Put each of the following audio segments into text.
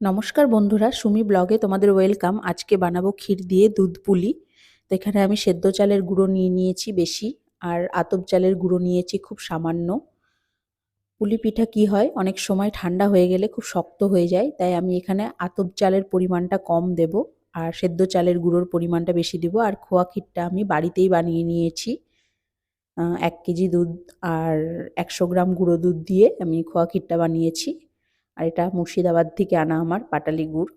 নমস্কার বন্ধুরা, সুমি ব্লগে তোমাদের ওয়েলকাম। আজকে বানাবো ক্ষীর দিয়ে দুধ পুলি। তো এখানে আমি সেদ্ধ চালের গুঁড়ো নিয়ে নিয়েছি বেশি, আর আতপ চালের গুঁড়ো নিয়েছি খুব সামান্য। পুলি পিঠা কি হয়, অনেক সময় ঠান্ডা হয়ে গেলে খুব শক্ত হয়ে যায়, তাই আমি এখানে আতপ চালের পরিমাণটা কম দেব, আর সেদ্ধ চালের গুঁড়োর পরিমাণটা বেশি দেব, আর খোয়া ক্ষীরটা আমি বাড়িতেই বানিয়ে নিয়েছি। এক কেজি দুধ আর একশো গ্রাম গুঁড়ো দুধ দিয়ে আমি খোয়া ক্ষীরটা বানিয়েছি। আর এটা মুর্শিদাবাদ থেকে আনা আমার পাটালি গুড়।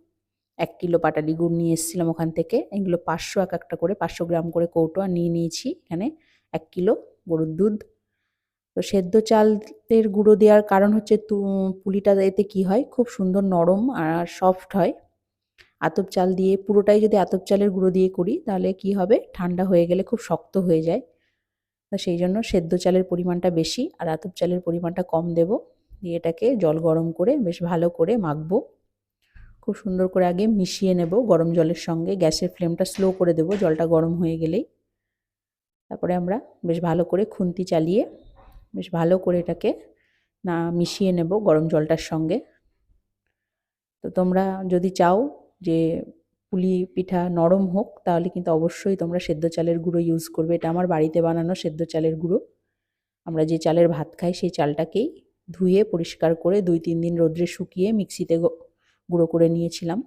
এক কিলো পাটালি গুড় নিয়ে এসেছিলাম ওখান থেকে। এগুলো পাঁচশো এক একটা করে, পাঁচশো গ্রাম করে কৌটো আর নিয়ে নিয়েছি এখানে এক কিলো গরুর দুধ। তো সেদ্ধ চালের গুঁড়ো দেওয়ার কারণ হচ্ছে তু, পুলিটা এতে কি হয়, খুব সুন্দর নরম আর সফট হয়। আতপ চাল দিয়ে পুরোটাই যদি আতপ চালের গুঁড়ো দিয়ে করি, তাহলে কি হবে, ঠান্ডা হয়ে গেলে খুব শক্ত হয়ে যায়। তো সেই জন্য সেদ্ধ চালের পরিমাণটা বেশি আর আতপ চালের পরিমাণটা কম দেব। দিয়ে এটাকে জল গরম করে বেশ ভালো করে মাখবো। খুব সুন্দর করে আগে মিশিয়ে নেব গরম জলের সঙ্গে। গ্যাসের ফ্লেমটা স্লো করে দেব, জলটা গরম হয়ে গেলেই। তারপরে আমরা বেশ ভালো করে খুন্তি চালিয়ে বেশ ভালো করে এটাকে না মিশিয়ে নেব গরম জলটার সঙ্গে। তো তোমরা যদি চাও যে পুলি পিঠা নরম হোক, তাহলে কিন্তু অবশ্যই তোমরা সেদ্ধ চালের গুঁড়ো ইউজ করবে। এটা আমার বাড়িতে বানানো সেদ্ধ চালের গুঁড়ো। আমরা যে চালের ভাত খাই, সেই চালটাকেই ধুয়ে পরিষ্কার করে দুই, তিন দিন রোদ্রে শুকিয়ে মিক্সিতে গুঁড়ো করে নিয়েছিলাম।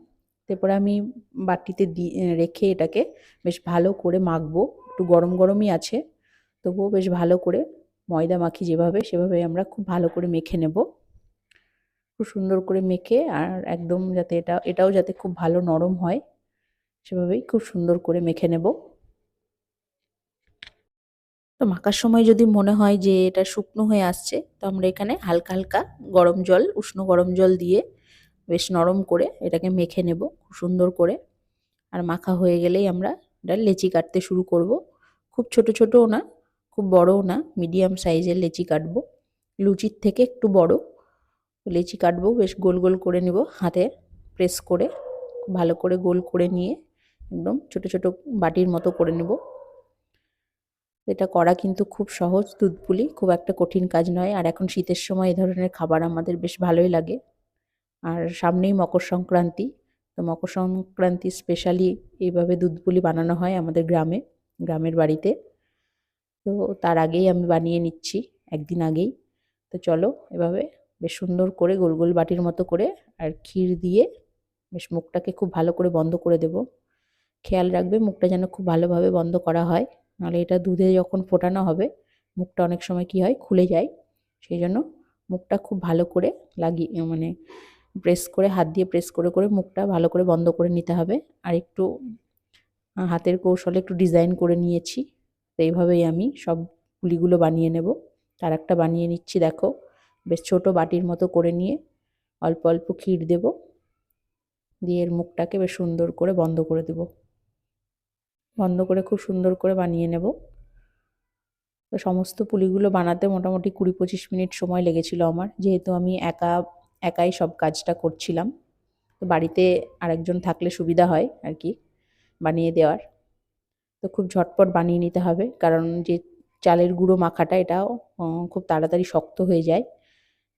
তারপরে আমি বাটিতে দি, রেখে এটাকে বেশ ভালো করে মাখবো। একটু গরম, গরমই আছে, তবুও বেশ ভালো করে ময়দা মাখি যেভাবে, সেভাবে আমরা খুব ভালো করে মেখে নেব। খুব সুন্দর করে মেখে আর একদম যাতে এটা, এটাও যাতে খুব ভালো নরম হয়, সেভাবেই খুব সুন্দর করে মেখে নেব। তো মাখার সময় যদি মনে হয় যে এটা শুকনো হয়ে আসছে, তো আমরা এখানে হালকা হালকা গরম জল, উষ্ণ গরম জল দিয়ে বেশ নরম করে এটাকে মেখে নেব, খুব সুন্দর করে। আর মাখা হয়ে গেলেই আমরা এটা লেচি কাটতে শুরু করব। খুব ছোট ছোটও না, খুব বড়ও না, মিডিয়াম সাইজের লেচি কাটবো। লুচির থেকে একটু বড় লেচি কাটবো, বেশ গোল গোল করে নেব হাতে প্রেস করে ভালো করে গোল করে নিয়ে একদম ছোট ছোট বাটির মতো করে নেব। এটা করা কিন্তু খুব সহজ দুধ পুলি খুব একটা কঠিন কাজ নয়। আর এখন শীতের সময় এ ধরনের খাবার আমাদের বেশ ভালোই লাগে। আর সামনেই মকর সংক্রান্তি। তো মকর সংক্রান্তি স্পেশালি এইভাবে দুধ পুলি বানানো হয় আমাদের গ্রামে, গ্রামের বাড়িতে। তো তার আগেই আমি বানিয়ে নিচ্ছি, একদিন আগেই। তো চলো এভাবে বেশ সুন্দর করে গোল গোল বাটির মতো করে আর ক্ষীর দিয়ে বেশ মুখটাকে খুব ভালো করে বন্ধ করে দেব। খেয়াল রাখবে মুখটা যেন খুব ভালোভাবে বন্ধ করা হয়। নাহলে এটা দুধে যখন ফোটানো হবে, মুখটা অনেক সময় কি হয়, খুলে যায়। সেই জন্য মুখটা খুব ভালো করে লাগিয়ে মানে প্রেস করে, হাত দিয়ে প্রেস করে করে মুখটা ভালো করে বন্ধ করে নিতে হবে। আর একটু হাতের কৌশলে একটু ডিজাইন করে নিয়েছি। তো এইভাবেই আমি সব পুলিগুলো বানিয়ে নেব। তার একটা বানিয়ে নিচ্ছি, দেখো। বেশ ছোট বাটির মতো করে নিয়ে অল্প অল্প ক্ষীর দেব। দিয়ে এর মুখটাকে বেশ সুন্দর করে বন্ধ করে দেব। বন্ধ করে খুব সুন্দর করে বানিয়ে নেব। তো সমস্ত পুলিগুলো বানাতে মোটামুটি কুড়ি পঁচিশ মিনিট সময় লেগেছিল আমার। যেহেতু আমি একা, একাই সব কাজটা করছিলাম, তো বাড়িতে আরেকজন থাকলে সুবিধা হয় আর কি বানিয়ে দেওয়ার। তো খুব ঝটপট বানিয়ে নিতে হবে, কারণ যে চালের গুঁড়ো মাখাটা এটাও খুব তাড়াতাড়ি শক্ত হয়ে যায়।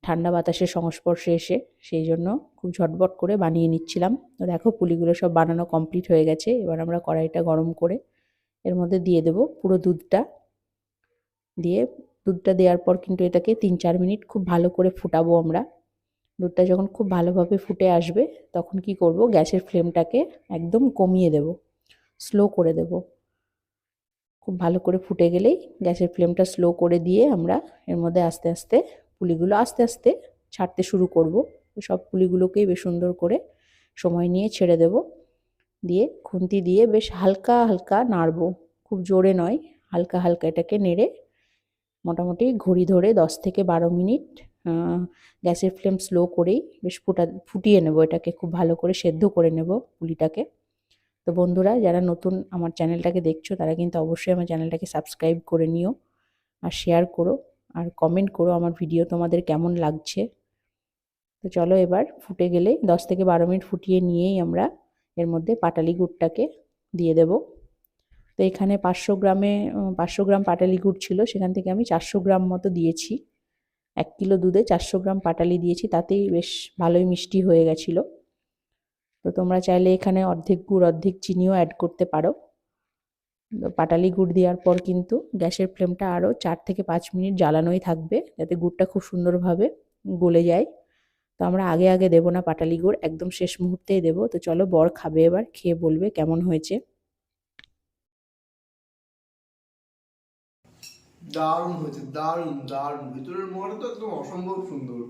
ঠান্ডা বাতাসের সংস্পর্শে এসে সেই জন্য খুব ঝটপট করে বানিয়ে নিচ্ছিলাম। তো দেখো পুলিগুলো সব বানানো কমপ্লিট হয়ে গেছে। এবার আমরা কড়াইটা গরম করে এর মধ্যে দিয়ে দেব পুরো দুধটা। দিয়ে দুধটা দেওয়ার পর কিন্তু এটাকে তিন চার মিনিট খুব ভালো করে ফুটাবো আমরা। দুধটা যখন খুব ভালোভাবে ফুটে আসবে তখন কি করব গ্যাসের ফ্লেমটাকে একদম কমিয়ে দেব। স্লো করে দেব। খুব ভালো করে ফুটে গেলেই গ্যাসের ফ্লেমটা স্লো করে দিয়ে আমরা এর মধ্যে আস্তে আস্তে পুলিগুলো আস্তে আস্তে ছাড়তে শুরু করব। সব পুলিগুলোকেই বেশ সুন্দর করে সময় নিয়ে ছেড়ে দেব। দিয়ে খুন্তি দিয়ে বেশ হালকা হালকা নাড়ব। খুব জোরে নয়, হালকা হালকা এটাকে নেড়ে মোটামুটি ঘড়ি ধরে দশ থেকে বারো মিনিট গ্যাসের ফ্লেম স্লো করেই বেশ ফুটা, ফুটিয়ে নেব এটাকে, খুব ভালো করে সেদ্ধ করে নেব পুলিটাকে। তো বন্ধুরা, যারা নতুন আমার চ্যানেলটাকে দেখছ, তারা কিন্তু অবশ্যই আমার চ্যানেলটাকে সাবস্ক্রাইব করে নিও আর শেয়ার করো। আর কমেন্ট করো আমার ভিডিও তোমাদের কেমন লাগছে। তো চলো এবার ফুটে গেলে দশ থেকে বারো মিনিট ফুটিয়ে নিয়েই আমরা এর মধ্যে পাটালি গুড়টাকে দিয়ে দেব। তো এখানে পাঁচশো গ্রামে পাঁচশো গ্রাম পাটালি গুড় ছিল, সেখান থেকে আমি চারশো গ্রাম মতো দিয়েছি। এক কিলো দুধে চারশো গ্রাম পাটালি দিয়েছি, তাতেই বেশ ভালোই মিষ্টি হয়ে গেছিল। তো তোমরা চাইলে এখানে অর্ধেক গুড়, অর্ধেক চিনিও অ্যাড করতে পারো। পাটালি গুড় দেওয়ার পর কিন্তু গ্যাসের ফ্লেমটা আরও চার থেকে পাঁচ মিনিট জ্বালানোই থাকবে, যাতে গুড়টা খুব সুন্দরভাবে গলে যায়। তো আমরা আগে আগে দেবো না পাটালি গুড়, একদম শেষ মুহূর্তেই দেবো। তো চলো বর খাবে এবার, খেয়ে বলবে কেমন হয়েছে। দারুণ হয়েছে, দারুণ দারুণ। ভিতরের মহলটা তো একদম অসম্ভব সুন্দর।